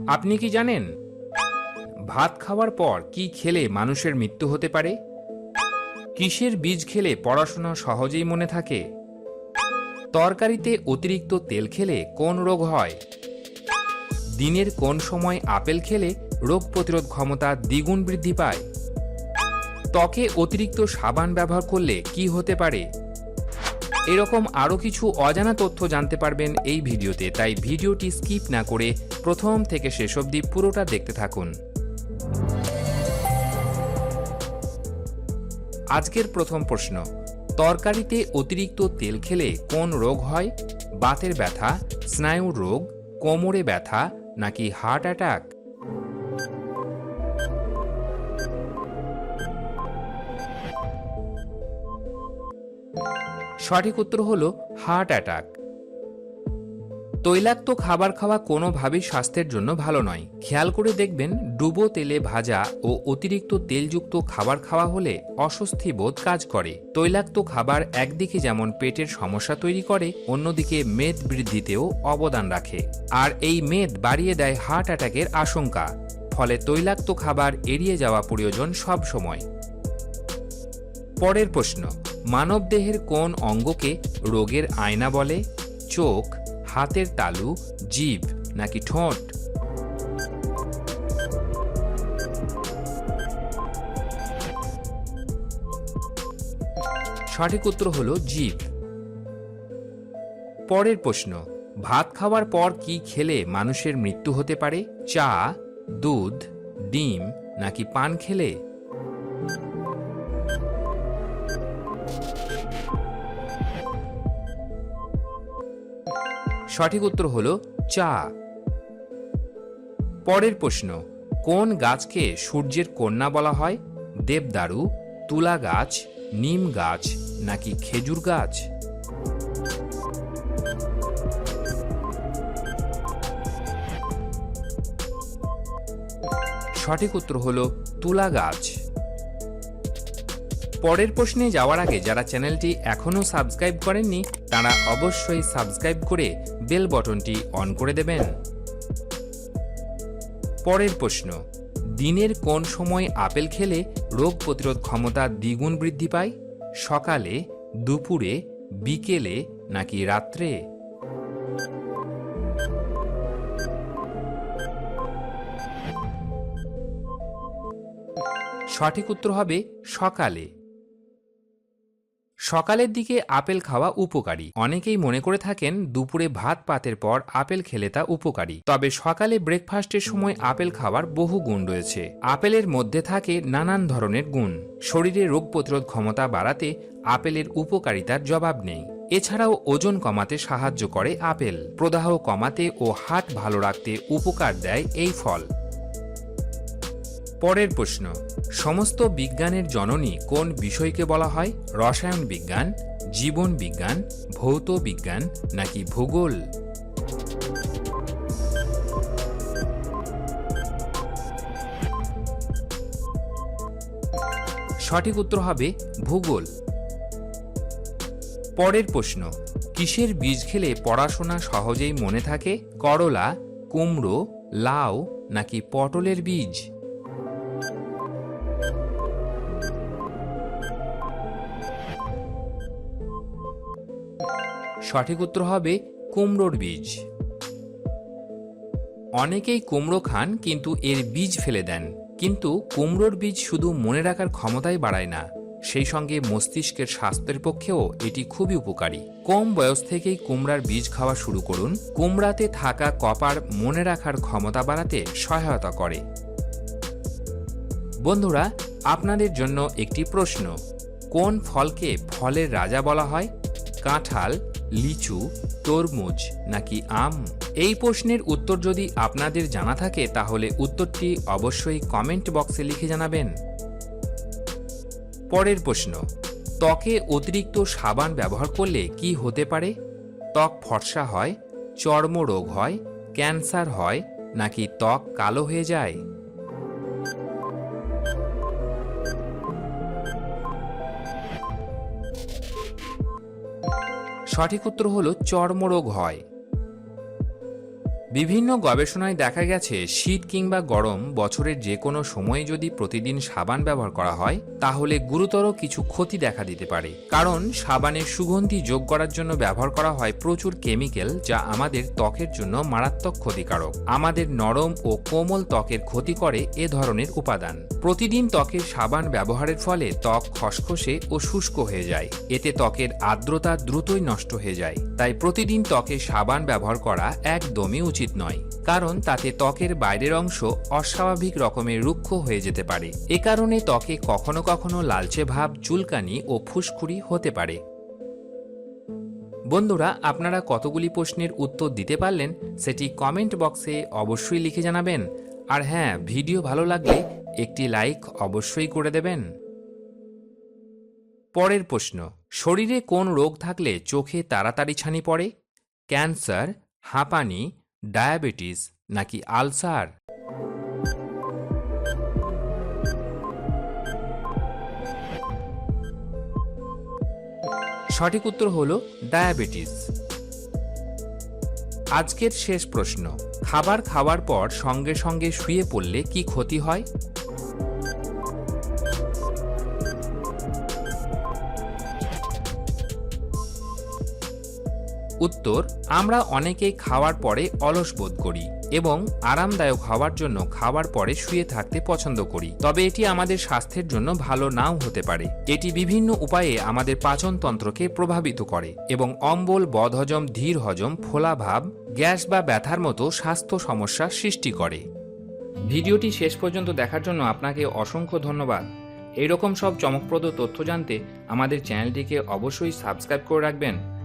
আপনি কি জানেন? ভাত খাওয়ার পর কি খেলে মানুষের মৃত্যু হতে পারে? কিসের বীজ খেলে পড়াশোনা সহজেই মনে থাকে? তরকারিতে অতিরিক্ত তেল খেলে কোন রোগ হয়? দিনের কোন সময় আপেল খেলে রোগ প্রতিরোধ ক্ষমতা দ্বিগুণ বৃদ্ধি পায়? ত্বকে অতিরিক্ত সাবান ব্যবহার করলে কি হতে পারে? এরকম আরও কিছু অজানা তথ্য জানতে পারবেন এই ভিডিওতে, তাই ভিডিওটি স্কিপ না করে প্রথম থেকে শেষ অবধি পুরোটা দেখতে থাকুন। আজকের প্রথম প্রশ্ন, তরকারিতে অতিরিক্ত তেল খেলে কোন রোগ হয়? বাতের ব্যথা, স্নায়ুর রোগ, কোমরে ব্যথা, নাকি হার্ট অ্যাটাক? সঠিক উত্তর হল হার্ট অ্যাটাক। তৈলাক্ত খাবার খাওয়া কোনোভাবেই স্বাস্থ্যের জন্য ভালো নয়। খেয়াল করে দেখবেন, ডুবো তেলে ভাজা ও অতিরিক্ত তেলযুক্ত খাবার খাওয়া হলে অস্বস্তি বোধ কাজ করে। তৈলাক্ত খাবার একদিকে যেমন পেটের সমস্যা তৈরি করে, অন্যদিকে মেদ বৃদ্ধিতেও অবদান রাখে। আর এই মেদ বাড়িয়ে দেয় হার্ট অ্যাটাকের আশঙ্কা, ফলে তৈলাক্ত খাবার এড়িয়ে যাওয়া প্রয়োজন সব সময়। পরের প্রশ্ন মানবদেহের কোন অঙ্গকে রোগের আয়না বলে? চোখ, হাতের তালু, জীব, নাকি ঠোঁট? সঠিক উত্তর হল জীব। পরের প্রশ্ন, ভাত খাওয়ার পর কি খেলে মানুষের মৃত্যু হতে পারে? চা, দুধ, ডিম, নাকি পান খেলে? সঠিক উত্তর হল চা। পরের প্রশ্ন, কোন গাছকে সূর্যের কন্যা বলা হয়? দেবদারু, তুলা গাছ, নিম গাছ, নাকি খেজুর গাছ? সঠিক উত্তর হল তুলা গাছ। পরের প্রশ্নে যাওয়ার আগে যারা চ্যানেলটি এখনও সাবস্ক্রাইব করেননি তারা অবশ্যই সাবস্ক্রাইব করে বেল বটনটি অন করে দেবেন। পরের প্রশ্ন, দিনের কোন সময় আপেল খেলে রোগ প্রতিরোধ ক্ষমতা দ্বিগুণ বৃদ্ধি পায়? সকালে, দুপুরে, বিকেলে নাকি রাত্রে? সঠিক উত্তর হবে সকালে। সকালের দিকে আপেল খাওয়া উপকারী। অনেকেই মনে করে থাকেন দুপুরে ভাত পাতের পর আপেল খেলে তা উপকারী। তবে সকালে ব্রেকফাস্টের সময় আপেল খাওয়ার বহু গুণ রয়েছে। আপেলের মধ্যে থাকে নানান ধরনের গুণ। শরীরে রোগ প্রতিরোধ ক্ষমতা বাড়াতে আপেলের উপকারিতার জবাব নেই। এছাড়াও ওজন কমাতে সাহায্য করে আপেল। প্রদাহ কমাতে ও হার্ট ভালো রাখতে উপকার দেয় এই ফল। পরের প্রশ্ন, সমস্ত বিজ্ঞানের জননী কোন বিষয়কে বলা হয়? রসায়ন বিজ্ঞান, জীবন বিজ্ঞান, ভৌত বিজ্ঞান নাকি ভূগোল? সঠিক উত্তর হবে ভূগোল। পরের প্রশ্ন, কিসের বীজ খেলে পড়াশোনা সহজেই মনে থাকে? করলা, কুমড়ো, লাউ নাকি পটলের বীজ? সঠিক উত্তর হবে কুমড়োর বীজ। অনেকেই কুমড়ো খান কিন্তু এর বীজ ফেলে দেন। কিন্তু কুমড়োর বীজ শুধু মনে রাখার ক্ষমতাই বাড়ায় না, সেই সঙ্গে মস্তিষ্কের স্বাস্থ্যের পক্ষেও এটি খুবই উপকারী। কম বয়স থেকেই কুমড়ার বীজ খাওয়া শুরু করুন। কুমড়াতে থাকা কপার মনে রাখার ক্ষমতা বাড়াতে সহায়তা করে। বন্ধুরা, আপনাদের জন্য একটি প্রশ্ন। কোন ফলকে ফলের রাজা বলা হয়? কাঁঠাল লিচু, তরমুজ নাকি আম? এই প্রশ্নের উত্তর যদি আপনাদের জানা থাকে, তাহলে উত্তরটি অবশ্যই কমেন্ট বক্সে লিখে জানাবেন। পরের প্রশ্ন, ত্বকে অতিরিক্ত সাবান ব্যবহার করলে কি হতে পারে? ত্বক ফর্সা হয়, চর্মরোগ হয়, ক্যান্সার হয় নাকি ত্বক কালো হয়ে যায়? সঠিক উত্তর হলো চর্মরোগ হয়। বিভিন্ন গবেষণায় দেখা গেছে, শীত কিংবা গরম বছরের যে কোনো সময়ে যদি প্রতিদিন সাবান ব্যবহার করা হয়, তাহলে গুরুতর কিছু ক্ষতি দেখা দিতে পারে। কারণ, সাবানের সুগন্ধি যোগ করার জন্য ব্যবহার করা হয় প্রচুর কেমিক্যাল যা আমাদের ত্বকের জন্য মারাত্মক ক্ষতিকারক। আমাদের নরম ও কোমল ত্বকের ক্ষতি করে এ ধরনের উপাদান। প্রতিদিন ত্বকের সাবান ব্যবহারের ফলে ত্বক খসখসে ও শুষ্ক হয়ে যায়। এতে ত্বকের আর্দ্রতা দ্রুতই নষ্ট হয়ে যায়। তাই প্রতিদিন ত্বকে সাবান ব্যবহার করা একদমই উচিত নয়, কারণ তাতে ত্বকের বাইরের অংশ অস্বাভাবিক রকমের রুক্ষ হয়ে যেতে পারে। এ কারণে ত্বকে কখনো কখনো লালচে ভাব, চুলকানি ও ফুসকুড়ি হতে পারে। বন্ধুরা, আপনারা কতগুলি প্রশ্নের উত্তর দিতে পারলেন সেটি কমেন্ট বক্সে অবশ্যই লিখে জানাবেন। আর হ্যাঁ ভিডিও ভালো লাগলে একটি লাইক অবশ্যই করে দেবেন। পরের প্রশ্ন, শরীরে কোন রোগ থাকলে চোখে তাড়াতাড়ি ছানি পড়ে? ক্যান্সার, হাঁপানি ডায়াবেটিস নাকি আলসার? সঠিক উত্তর হল ডায়াবেটিস। আজকের শেষ প্রশ্ন, খাবার খাওয়ার পর সঙ্গে সঙ্গে শুয়ে পড়লে কি ক্ষতি হয়? উত্তর, আমরা অনেকেই খাওয়ার পরে অলস বোধ করি এবং আরামদায়ক হওয়ার জন্য খাওয়ার পরে শুয়ে থাকতে পছন্দ করি। তবে এটি আমাদের স্বাস্থ্যের জন্য ভালো নাও হতে পারে। এটি বিভিন্ন উপায়ে আমাদের পাচনতন্ত্রকে প্রভাবিত করে এবং অম্বল, বদহজম ধীর হজম ফোলাভাব গ্যাস বা ব্যথার মতো স্বাস্থ্য সমস্যা সৃষ্টি করে। ভিডিওটি শেষ পর্যন্ত দেখার জন্য আপনাকে অসংখ্য ধন্যবাদ। এইরকম সব চমকপ্রদ তথ্য জানতে আমাদের চ্যানেলটিকে অবশ্যই সাবস্ক্রাইব করে রাখবেন।